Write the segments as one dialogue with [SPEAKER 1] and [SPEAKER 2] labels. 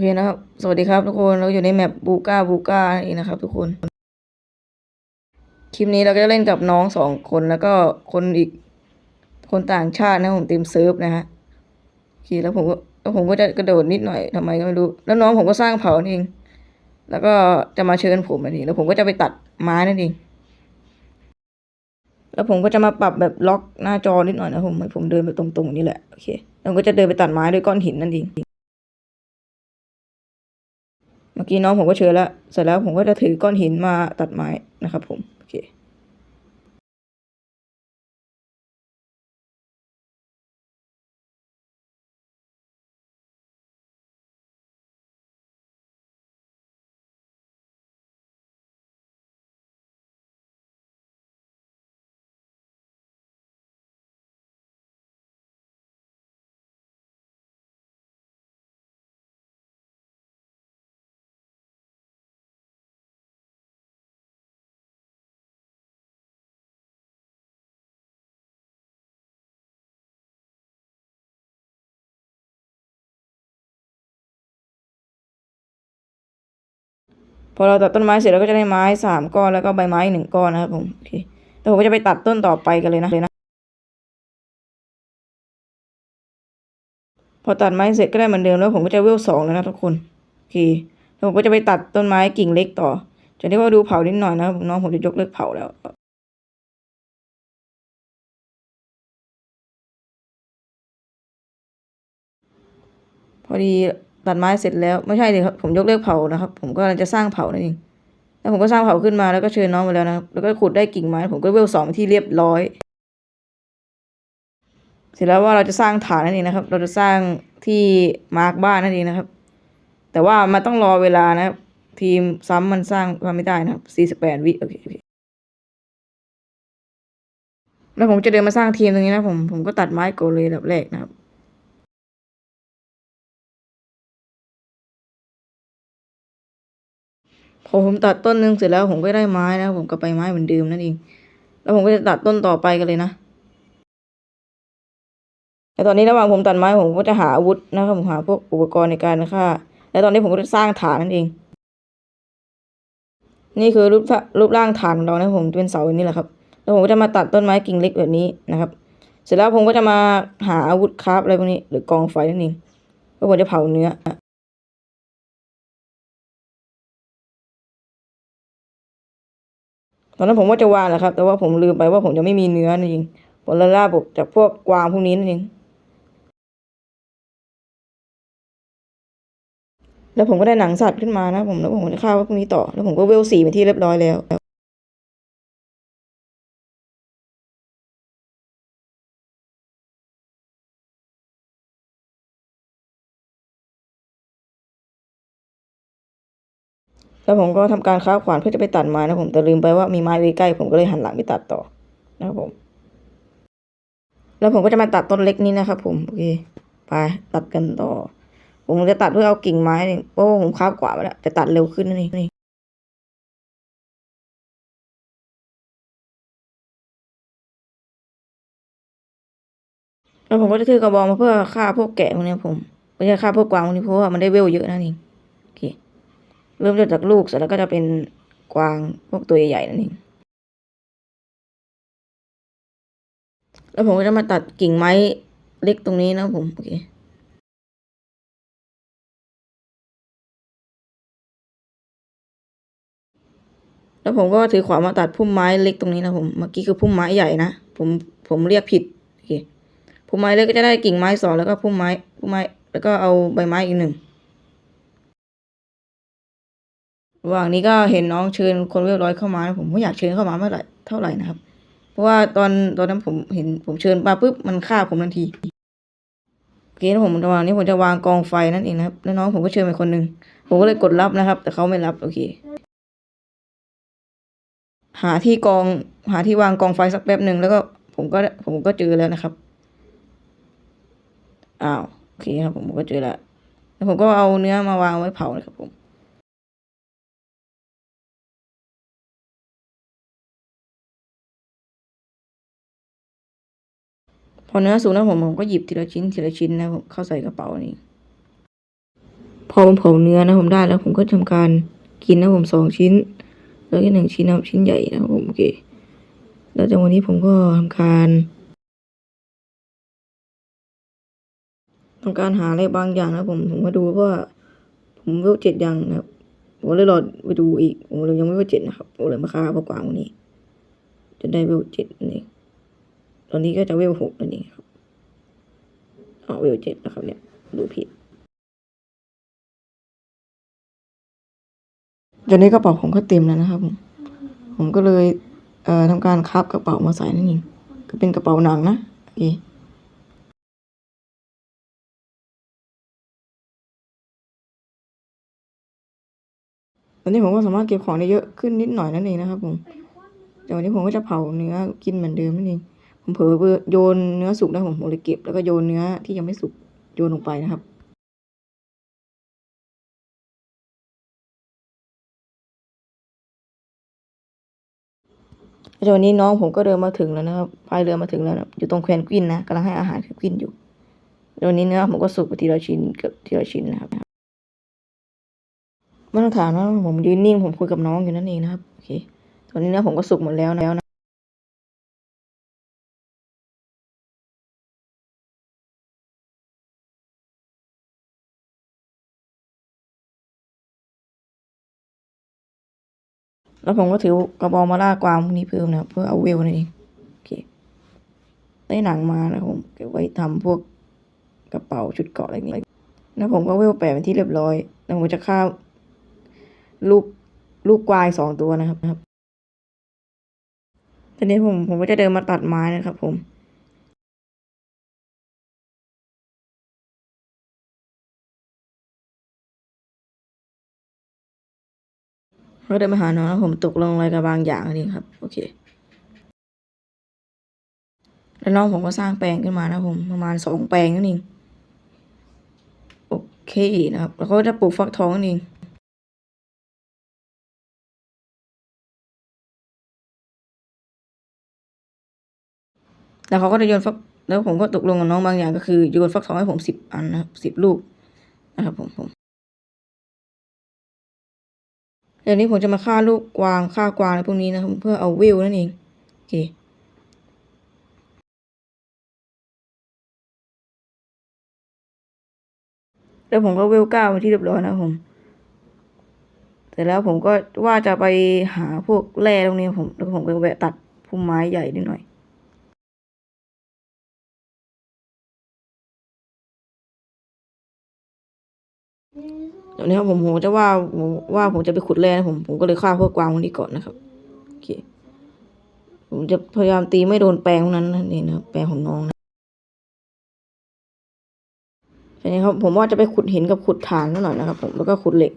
[SPEAKER 1] เคนะครับ สวัสดีครับทุกคน เราอยู่ในแมปบูก้าบูก้าเองนะครับ ทุกคน คลิปนี้เราก็จะเล่นกับน้องสองคนแล้วก็คนอีก คนต่างชาตินะผมเต็มเซิร์ฟนะฮะโอเคแล้วผมก็แล้วผมก็จะกระโดดนิดหน่อยทำไมก็ไม่รู้ แล้วน้องผมก็สร้างเผานี่เอง แล้วก็จะมาเชิญผมอันนี้แล้วผมก็จะไปตัดไม้นั่นเองแล้วผมก็จะมาปรับแบบล็อกหน้าจอนิดหน่อยนะผมให้ผมเดินไปตรงๆนี่แหละโอเคแล้วก็จะเดินไปตัดไม้ด้วยก้อนหินนั่นเอง กี้น้องผมก็เชิญแล้ว เสร็จแล้วผมก็จะถือก้อนหินมาตัดไม้นะครับผม อเคพอเราตัดต้นไม้เสร็จเราก็จะได้ไม้สามก้อนแล้วก็ใบไม้หนึ่งก้อนนะครับผมโอเคแล้วผมก็จะไปตัดต้นต่อไปกันเลยนะเลยนะพอตัดไม้เสร็จก็ได้เหมือนเดิมแล้วผมก็จะเวลสองแล้วนะทุกคนโอเคแล้วผมก็จะไปตัดต้นไม้กิ่งเล็กต่อจะได้ว่าดูเผานิดหน่อยนะครับน้องผมจะยกเลิกเผาแล้วพอดี ตัดไม้เสร็จแล้วไม่ใช่เลยครับผมยกเลิกเผานะครับ ผมก็กำลังจะสร้างเผานั่นเองแล้วผมก็สร้างเผาขึ้นมาแล้วก็เชิญน้องมาแล้วนะครับแล้วก็ขุดได้กิ่งไม้ผมก็เวลสองที่เรียบร้อย เสร็จแล้วว่าเราจะสร้างฐานนั่นเองนะครับ เราจะสร้างที่มาร์กบ้านนั่นเองนะครับ แต่ว่ามันต้องรอเวลานะครับทีมซ้ำมันสร้างมาไม่ได้นะครับสี่สิบแปดวิโอเคโอเคแล้วผมจะเดินมาสร้างทีมตรงนี้นะผมผมก็ตัดไม้โกเลยแบบแรกนะครับ พอผมตัดต้นหนึ่งเสร็จแล้วผมก็ได้ไม้นะผมก็ไปไม้เหมือนเดิมนั่นเอง แล้วผมก็จะตัดต้นต่อไปกันเลยนะแต่ตอนนี้ระหว่างผมตัดไม้ผมก็จะหาอาวุธนะครับผมหาพวกอุปกรณ์ในการฆ่าแล้วตอนนี้ผมก็จะสร้างฐานนั่นเอง นี่คือรูปรูปร่างฐานของเรานะผมเป็นเสาอย่างนี้แหละครับ แล้วผมก็จะมาตัดต้นไม้กิ่งเล็กแบบนี้นะครับ เสร็จแล้วผมก็จะมาหาอาวุธคราฟอะไรพวกนี้หรือกองไฟนั่นเองแล้วผมจะเผาเนื้อ ตอนนั้นผมว่าจะวางแหละครับ แต่ว่าผมลืมไปว่าผมจะไม่มีเนื้อนั่นเองผมเลยล่าบกจากพวกกวางพวกนี้นั่นเองแล้วผมก็ได้หนังสัตว์ขึ้นมานะผมแล้วผมก็จะฆ่าพวกนี้ต่อ แล้วผมก็เวลสี่เป็นที่เรียบร้อยแล้ว แล้วผมก็ทำการค้าขวานเพื่อจะไปตัดไม้นะผมแต่ลืมไปว่ามีไม้ไว้ใกล้ผมก็เลยหันหลังไปตัดต่อนะครับผม แล้วผมก็จะมาตัดต้นเล็กนี้นะครับผมโอเคไปตัดกันต่อ ผมจะตัดเพื่อเอากิ่งไม้นี่เพราะว่าผมค้าบกว่าไปแล้วแต่ตัดเร็วขึ้นนั่นเองนี่แล้วผมก็จะถือกระบองมาเพื่อฆ่าพวกแกะพวกนี้ผมไม่ใช่ฆ่าพวกกวางพวกนี้เพราะว่ามันได้เวลเยอะนั่นเอง เริ่มจากลูกเสร็จแล้วก็จะเป็นกวางพวกตัวใหญ่ๆนั่นเองแล้วผมก็จะมาตัดกิ่งไม้เล็กตรงนี้นะผมโอเคแล้วผมก็ถือขวานมาตัดพุ่มไม้เล็กตรงนี้นะผมเมื่อกี้คือพุ่มไม้ใหญ่นะผมผมเรียกผิดโอเคพุ่มไม้เล็กก็จะได้กิ่งไม้สองแล้วก็พุ่มไม้พุ่มไม้แล้วก็เอาใบไม้อีกหนึ่ง ระหว่างนี้ก็เห็นน้องเชิญคนเรียบร้อยเข้ามาผมก็อยากเชิญเข้ามาเมื่อไหร่เท่าไหร่นะครับ เพราะว่าตอนตอนนั้นผมเห็นผมเชิญมาปุ๊บมันฆ่าผมทันทีโอเคแล้วผมระหว่างนี้ผมจะวางกองไฟนั่นเองนะครับแล้วน้องผมก็เชิญไปคนหนึ่งผมก็เลยกดรับนะครับ แต่เขาไม่รับโอเค หาที่กองหาที่วางกองไฟสักแป๊บหนึ่งแล้วก็ผมก็ผมก็เจอแล้วนะครับอ้าวโอเคครับผมก็เจอแล้วแล้วผมก็เอาเนื้อมาวางไว้เผานะครับผม พอเนื้อสุกแล้วผมผมก็หยิบทีละชิ้น ทีละชิ้นนะผมเข้าใส่กระเป๋านี่พอผมเผาเนื้อนะผมได้แล้วผมก็ทำการกินนะผมสองชิ้น แล้วก็หนึ่งชิ้นนะชิ้นใหญ่นะผมโอเค แล้วจากวันนี้ผมก็ทำการทำการหาอะไรบางอย่างนะผมผมมาดูว่าผมเวลเจ็ดยังนะครับผมเลยรอไปดูอีกผมเลยยังไม่เวลเจ็ดนะครับผมเลยมาฆ่าพวกกวางวันนี้ จะได้เวลเจ็ดนั่ ตอนนี้ก็จะเวลหกนั่นเองครับอ๋อเวลเจ็ดนะครับเนี่ย ดูผิดตอนนี้กระเป๋าผมก็เต็มแล้วนะครับผมผมก็เลยเอ่อทำการคับกระเป๋ามาใส่นั่นเองก็เป็นกระเป๋าหนังนะโอเคตอนนี้ผมก็สามารถเก็บของได้เยอะขึ้นนิดหน่อยนั่นเองนะครับผมแต่วันนี้ผมก็จะเผาเนื้อกินเหมือนเดิมนั่นเอง ผมเผลอโยนเนื้อสุกนะผมผมเลยเก็บแล้วก็โยนเนื้อที่ยังไม่สุกโยนลงไปนะครับต่วันนี้น้องผมก็เดินมาถึงแล้วนะครับพายเรือมาถึงแล้วนะอยู่ตรงแควนกวินนะกำลังให้อาหารแคว้นกวินอยู่ต่วันนี้เนื้อผมก็สุกไปทีละชิ้นเกือบทีละชิ้นนะครับม่ต้องถามนะผมยืนนิ่งผมคุยกับน้องอยู่นั่นเองนะครับโอเคตอนนี้เนื้อผมก็สุกหมดแล้วแล้วนะ แล้วผมก็ถือกระบองมาล่ากวางพวกนี้เพิ่มนะเพื่อเอาเวลนั่นเองโอเคได้หนังมานะผมเก็บไว้ทำพวกกระเป๋าชุดเกาะอะไรอย่างเงี้ยแล้วผมก็เวลแปะเป็นที่เรียบร้อยแล้วผมจะฆ่าลูกลูกกวายสองตัวนะครับนะครับทีนี้ผมผมก็จะเดินมาตัดไม้นะครับผม ก็เดินมาหาน้องแล้วผมตกลงอะไรกับบางอย่างนี่ครับ โอเค แล้วน้องผมก็สร้างแปลงขึ้นมานะผมประมาณสองแปลงนั่นเองโอเคนะครับ แล้วก็จะปลูกฟักทองนั่นเองแล้วเขาก็จะโยนฟักแล้วผมก็ตกลงกับน้องบางอย่างก็คือโยนฟักทองให้ผมสิบอันนะครับสิบลูกนะครับผมผม ดี๋ยวนี้ผมจะมาฆ่าลูกกวางฆ่ากวางอะไรพวกนี้นะครับเพื่อเอาวิวนั่นเองโอเคแล้วผมก็เวลก้ามาที่เรียบร้อยนะผมเสร็จแล้วผมก็ว่าจะไปหาพวกแร่ตรงนี้ผมแล้วผมก็แวะตัดพุ่มไม้ใหญ่นิดหน่อย เดี๋ยวนี้ครับผมผมจะว่าผมว่าผมจะไปขุดแร่นะผมผมก็เลยฆ่าพวกกวางพวกนี้ก่อนนะครับโอเคผมจะพยายามตีไม่โดนแปลงพวกนั้นนั่นเองนะแปลงของน้องนะทีนี้ครับผมว่าจะไปขุดหินกับขุดถ่านนิดหน่อยนะครับ ผมแล้วก็ขุดเหล็ก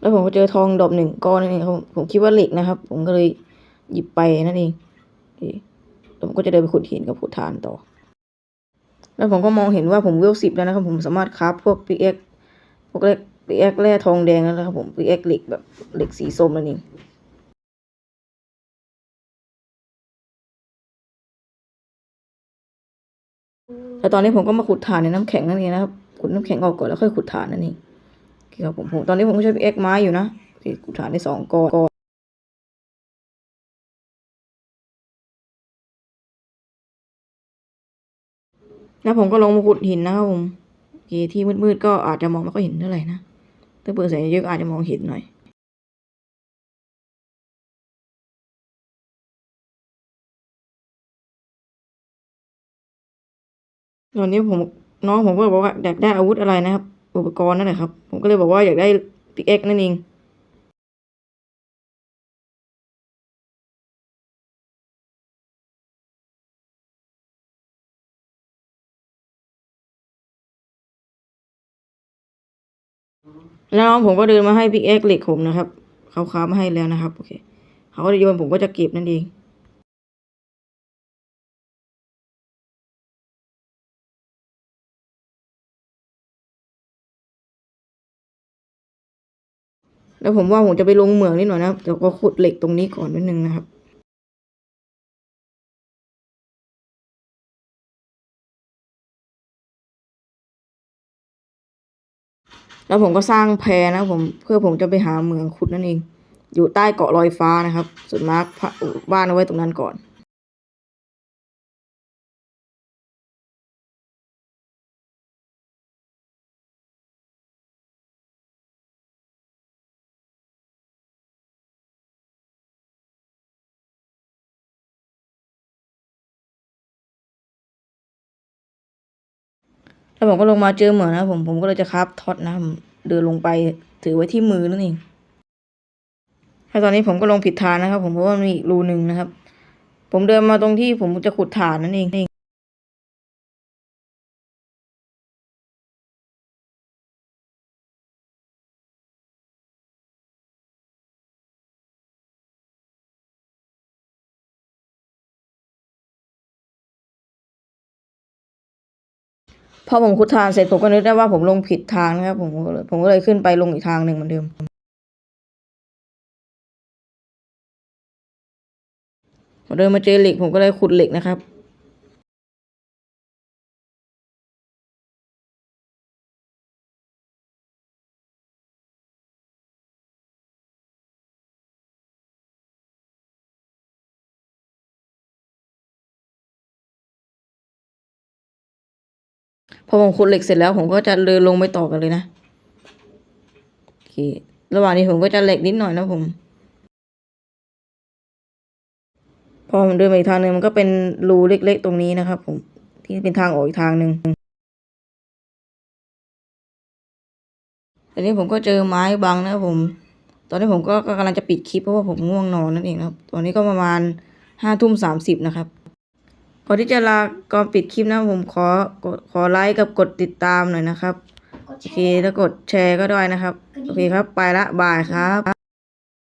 [SPEAKER 1] แล้วผมก็เจอทองดอกหนึ่งก้อนนั่นเองครับผมคิดว่าเหล็กนะครับ ผมก็เลยหยิบไปนั่นเองแล้วผมก็จะเดินไปขุดหินกับขุดถ่านต่อ แล้วผมก็มองเห็นว่าผมเวลสิบแล้วนะครับ ผมสามารถคราฟพวกปีเอ็กพวกแร่ปีเอ็กแร่ทองแดงแล้วนะครับผมปีเอ็กเหล็กแบบเหล็กสีส้มนั่นเองแล้วตอนนี้ผมก็มาขุดถ่านในน้ำแข็งนั่นเองนะครับขุดน้ำแข็งออกก่อนแล้วค่อยขุดถ่านนั่นเองโอครับผมผมตอนนี้ผมก็ใช้ปีเอ็กไม้อยู่นะขุดถ่านได้สองก้อน แล้วผมก็ลงมาขุดหินนะครับผมโอเคที่มืดๆก็อาจจะมองไม่ค่อยเห็นเท่าไหร่นะถ้าเปิดแสงเยอะก็อาจจะมองเห็นหน่อยตอนนี้ผมน้องผมก็บอกว่าอยากได้อาวุธอะไรนะครับ อุปกรณ์นั่นแหละครับ ผมก็เลยบอกว่าอยากได้ปิกเอ็กนั่นเอง แล้วน้องผมก็เดินมาให้พิกเอ็กเหล็กผมนะครับเขาค้ามาให้แล้วนะครับโอเคเขาก็จะโยนผมก็จะเก็บนั่นเองแล้วผมว่าผมจะไปลงเหมืองนิดหน่อยนะครับแต่ก็ขุดเหล็กตรงนี้ก่อนนิดนึงนะครับ แล้วผมก็สร้างแพนะครับผมเพื่อผมจะไปหาเหมืองขุดนั่นเอง อยู่ใต้เกาะลอยฟ้านะครับ ส่วนมาร์คบ้านเอาไว้ตรงนั้นก่อน แล้วผมก็ลงมาเจอเหมือนนะผมผมก็เลยจะคราฟท็อตนะเดินลงไปถือไว้ที่มือนั่นเองแล้วตอนนี้ผมก็ลงผิดทางนะครับ ผมเพราะว่ามีอีกรูหนึ่งนะครับ ผมเดินมาตรงที่ผมจะขุดฐานนั่นเอง พอผมขุดทางเสร็จผมก็นึกได้ว่าผมลงผิดทางนะครับผมก็เลยผมก็เลยขึ้นไปลงอีกทางหนึ่งเหมือนเดิมผมเดินมาเจอเหล็กผมก็เลยขุดเหล็กนะครับ พอผมขุดเหล็กเสร็จแล้วผมก็จะเดินลงไปต่อกันเลยนะโอเคระหว่างนี้ผมก็จะเหล็กนิดหน่อยนะผม พอผมเดินไปอีกทางหนึ่งมันก็เป็นรูเล็กๆตรงนี้นะครับ ผมที่เป็นทางออกอีกทางหนึ่งตอนนี้ผมก็เจอไม้บังนะครับผม ตอนนี้ผมก็กำลังจะปิดคลิปเพราะว่าผมง่วงนอนนั่นเองนะครับ ตอนนี้ก็ประมาณห้าทุ่มสามสิบนะครับ ก่อนที่จะลาก่อนปิดคลิปนะผมขอกดขอไลค์กับกดติดตามหน่อยนะครับ โอเคแล้วกดแชร์ก็ได้นะครับ โอเคครับ ไปละบายครับ